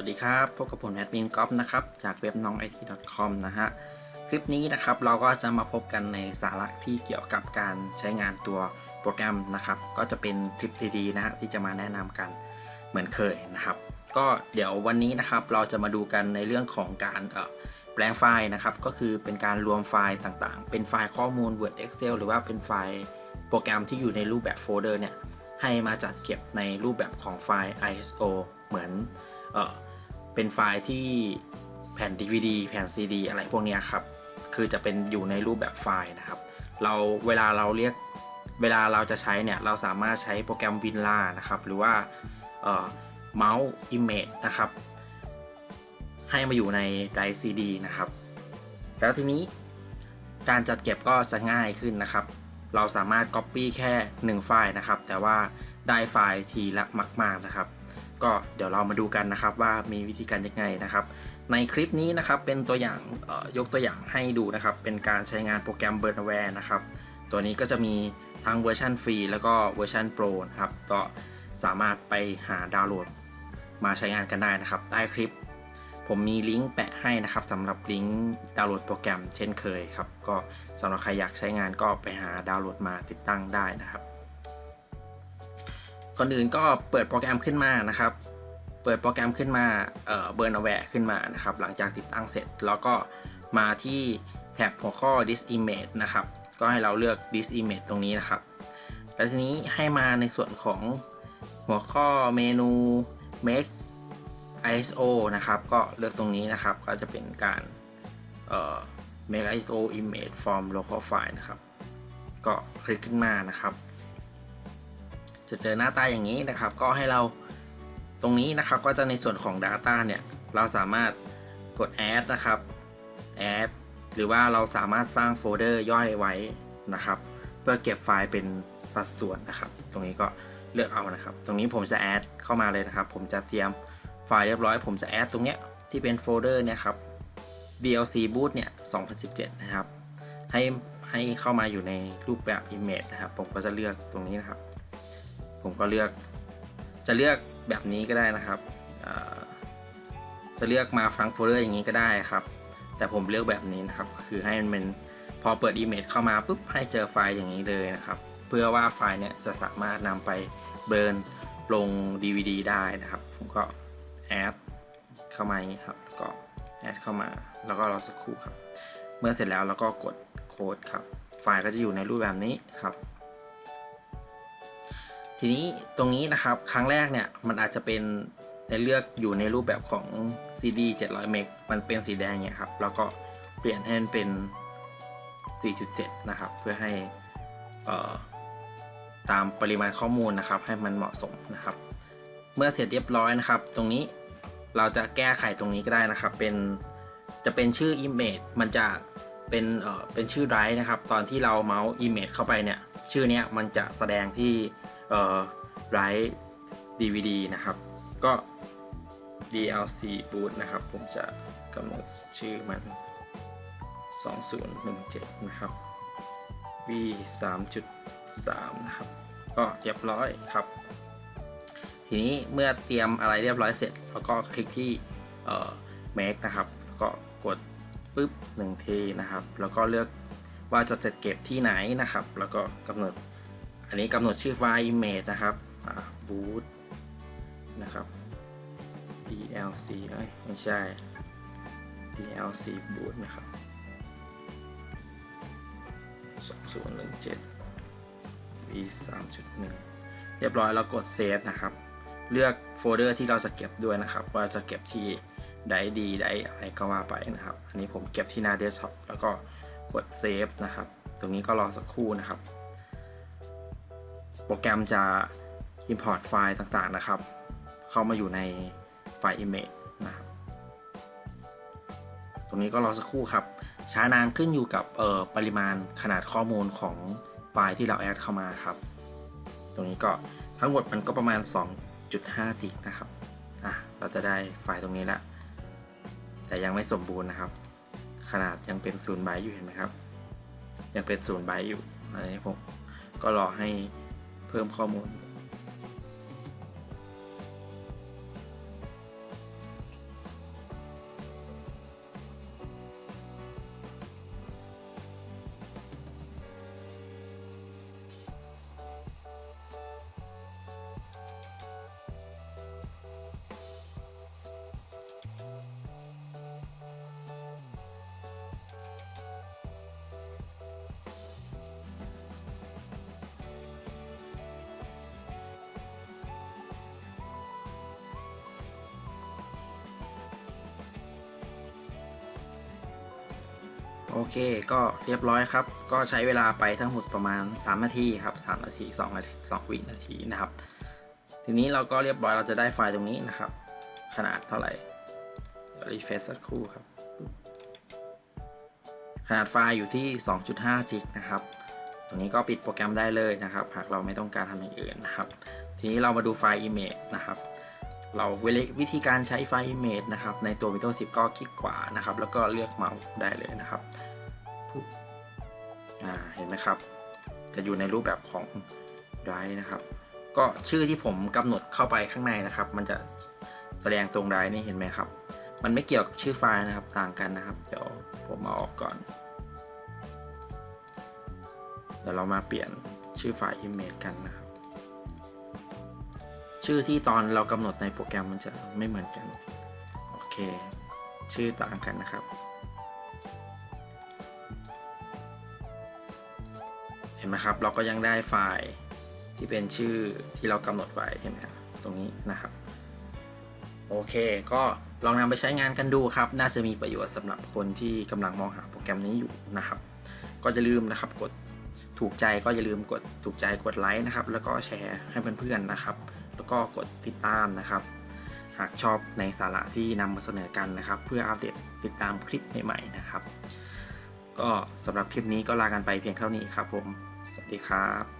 วัสดีครับ พบกับผมแอดมินก๊อฟนะครับ จากเว็บน้อง it com นะฮะ คลิปนี้นะครับเราก็จะมาพบกันในสาระที่เกี่ยวกับการใช้งานตัวโปรแกรมนะครับ ก็จะเป็นคลิปดีๆนะฮะที่จะมาแนะนำกันเหมือนเคยนะครับ ก็เดี๋ยววันนี้นะครับเราจะมาดูกันในเรื่องของการแปลงไฟล์นะครับ ก็คือเป็นการรวมไฟล์ต่างๆ เป็นไฟล์ข้อมูล Word Excel หรือว่าเป็นไฟล์โปรแกรมที่อยู่ในรูปแบบโฟลเดอร์เนี่ยให้มาจัดเก็บในรูปแบบของไฟล์ ISO เหมือนเเป็นไฟล์ที่แผ่น DVD แผ่น CD อะไรพวกนี้ครับ คือจะเป็นอยู่ในรูปแบบไฟล์นะครับ เราเวลาเราเรียกเวลาเราจะใช้เนี่ย เราสามารถใช้โปรแกรม WinRAR นะครับ หรือว่าเมาส์ Image นะครับ ให้มาอยู่ในไดร์ CD นะครับ แล้วทีนี้การจัดเก็บก็จะง่ายขึ้นนะครับ เราสามารถ Copy แค่ 1 ไฟล์นะครับ แต่ว่าได้ไฟล์ทีละมาก ๆนะครับ ก็เดี๋ยวเรามาดูกันนะครับว่ามีวิธีการยังไงนะครับ ในคลิปนี้นะครับเป็นตัวอย่างยกตัวอย่างให้ดูนะครับ เป็นการใช้งานโปรแกรม b u r n w a r e นะครับ ตัวนี้ก็จะมีทั้งเวอร์ชันฟรีแล้วก็เวอร์ชันโปรนะครับก็สามารถไปหาดาวน์โหลดมาใช้งานกันได้นะครับ ใต้คลิป ผมมีลิงก์แปะให้นะครับสำหรับลิงก์ดาวน์โหลดโปรแกรมเช่นเคยครับ ก็สำหรับใครอยากใช้งานก็ไปหาดาวน์โหลดมาติดตั้งได้นะครับ ก่อนอื่นก็เปิดโปรแกรมขึ้นมานะครับ เปิดโปรแกรมขึ้นมาเอ่อเบิร์นแวร์ขึ้นมานะครับ หลังจากติดตั้งเสร็จแล้วก็มาที่แท็บหัวข้อ this image นะครับ ก็ให้เราเลือก this image ตรงนี้นะครับ แล้วทีนี้ให้มาในส่วนของหัวข้อเมนู make ISO นะครับ ก็เลือกตรงนี้นะครับ ก็จะเป็นการเอ่อ make ISO image from local file นะครับ ก็คลิกขึ้นมานะครับ จะเจอหน้าตาอย่างนี้นะครับ ก็ให้เราตรงนี้นะครับ ก็จะในส่วนของ Data เนี่ย เราสามารถกด add นะครับ add หรือว่าเราสามารถสร้างโฟลเดอร์ย่อยไว้นะครับ เพื่อเก็บไฟล์เป็นสัดส่วนนะครับ ตรงนี้ก็เลือกเอานะครับ ตรงนี้ผมจะ add เข้ามาเลยนะครับ ผมจะเตรียมไฟล์เรียบร้อย ผมจะ add ตรงเนี้ยที่เป็นโฟลเดอร์เนี่ยครับ DLC boot เนี่ย 2017 นะครับ ให้ให้เข้ามาอยู่ในรูปแบบ image นะครับ ผมก็จะเลือกตรงนี้นะครับ ผมก็เลือกจะเลือกแบบนี้ก็ได้นะครับจะเลือกมาฟังโฟลเดอร์อย่างนี้ก็ได้ครับ แต่ผมเลือกแบบนี้นะครับ คือให้มันเป็นพอเปิด Image เข้ามาปุ๊บให้เจอไฟล์อย่างนี้เลยนะครับ เพื่อว่าไฟล์เนี่ยจะสามารถนำไปเบิร์นลง DVD ได้นะครับ ผมก็แอดเข้ามาอย่างนี้ครับก็แอดเข้ามาแล้วก็รอสักครู่ครับ เมื่อเสร็จแล้วเราก็กดโค้ดครับ ไฟล์ก็จะอยู่ในรูปแบบนี้ครับ ทีนี้ตรงนี้นะครับครั้งแรกเนี่ยมันอาจจะเป็นในเลือกอยู่ในรูปแบบของ CD 700 เมกมันเป็นสีแดงเนี่ยครับแล้วก็เปลี่ยนให้มันเป็น 4.7 นะครับ เพื่อให้เอ่อตามปริมาณข้อมูลนะครับ ให้มันเหมาะสมนะครับ เมื่อเสร็จเรียบร้อยนะครับ ตรงนี้เราจะแก้ไขตรงนี้ก็ได้นะครับ เป็นจะเป็นชื่อ image มันจะเป็นเอ่อเป็นชื่อ drive นะครับ ตอนที่เราเมาส์ image เข้าไปเนี่ย ชื่อเนี้ยมันจะแสดงที่ เอ่อ drive DVD นะครับ ก็ DLC boot นะครับ ผมจะกำหนดชื่อมัน 2017 นะครับ V 3.3 นะครับ ก็เรียบร้อยครับ ทีนี้เมื่อเตรียมอะไรเรียบร้อยเสร็จ แล้วก็คลิกที่เอ่อ make นะครับ แล้วก็กดปุ๊บหนึ่งทีนะครับ แล้วก็เลือกว่าจะจัดเก็บที่ไหนนะครับ แล้วก็กำหนด อันนี้กำหนดชื่อไฟล์ image นะครับ boot นะครับ DLC เอ้ยไม่ใช่ DLC boot นะครับ 2017 v 3.1 เรียบร้อยแล้วกดเซฟนะครับ เลือกโฟลเดอร์ที่เราจะเก็บด้วยนะครับ ว่าจะเก็บที่ไดดีไดอะไรก็ว่าไปนะครับ อันนี้ผมเก็บที่หน้าเดสก์ท็อปแล้วก็กดเซฟนะครับ ตรงนี้ก็รอสักครู่นะครับ โปรแกรมจะ Import ไฟล์ต่างๆนะครับ เข้ามาอยู่ในไฟล์ Image นะครับ ตรงนี้ก็รอสักครู่ครับ ช้านานขึ้นอยู่กับปริมาณขนาดข้อมูลของไฟล์ที่เราแอดเข้ามาครับ ตรงนี้ก็ทั้งหมดมันก็ประมาณ 2.5 จิกนะครับ อะ เราจะได้ไฟล์ตรงนี้ล้วแต่ยังไม่สมบูรณ์นะครับ ขนาดยังเป็นศูนย์ไบต์อยู่เห็นไหมครับ ยังเป็นศูนย์ไบต์อยู่อันนี้ผมก็รอให้ เพิ่มข้อมูล โอเคก็เรียบร้อยครับ ก็ใช้เวลาไปทั้งหมดประมาณ 3 นาทีครับ 3 นาที2นาที2วินาทีนะครับ ทีนี้เราก็เรียบร้อยเราจะได้ไฟล์ตรงนี้นะครับ ขนาดเท่าไหร่รีเฟซสักครู่ครับ ขนาดไฟล์อยู่ที่ 2.5 จิกนะครับ ตรงนี้ก็ปิดโปรแกรมได้เลยนะครับ หากเราไม่ต้องการทำอย่างอื่นนะครับ ทีนี้เรามาดูไฟล์ Image นะครับเราวิธีการใช้ไฟล์ Image นะครับ ในตัว Windows 10 ก็คลิกขวานะครับ แล้วก็เลือกเมาส์ได้เลยนะครับ อ่าเห็นไหมครับ จะอยู่ในรูปแบบของ Drive นะครับ ก็ชื่อที่ผมกำหนดเข้าไปข้างในนะครับ มันจะแสดงตรง Drive นี่เห็นไหมครับ มันไม่เกี่ยวกับชื่อไฟล์นะครับต่างกันนะครับ เดี๋ยวผมเอาออกก่อน เดี๋ยวเรามาเปลี่ยนชื่อไฟล์ image กันนะครับ ชื่อที่ตอนเรากำหนดในโปรแกรมมันจะไม่เหมือนกัน โอเค ชื่อต่างกันนะครับ นไหมครับ เราก็ยังได้ไฟล์ที่เป็นชื่อที่เรากำหนดไว้เห็นไหมครับตรงนี้นะครับ โอเค ก็ลองนำไปใช้งานกันดูครับ น่าจะมีประโยชน์สำหรับคนที่กำลังมองหาโปรแกรมนี้อยู่นะครับ ก็จะลืมนะครับกดถูกใจก็อย่าลืมกดถูกใจกดไลค์นะครับ แล้วก็แชร์ให้เพื่อนๆนะครับ แล้วก็กดติดตามนะครับ หากชอบในสาระที่นำมาเสนอกันนะครับ เพื่ออัปเดตติดตามคลิปใหม่ๆนะครับ ก็สำหรับคลิปนี้ก็ลากันไปเพียงเท่านี้ครับผม สวัสดีครับ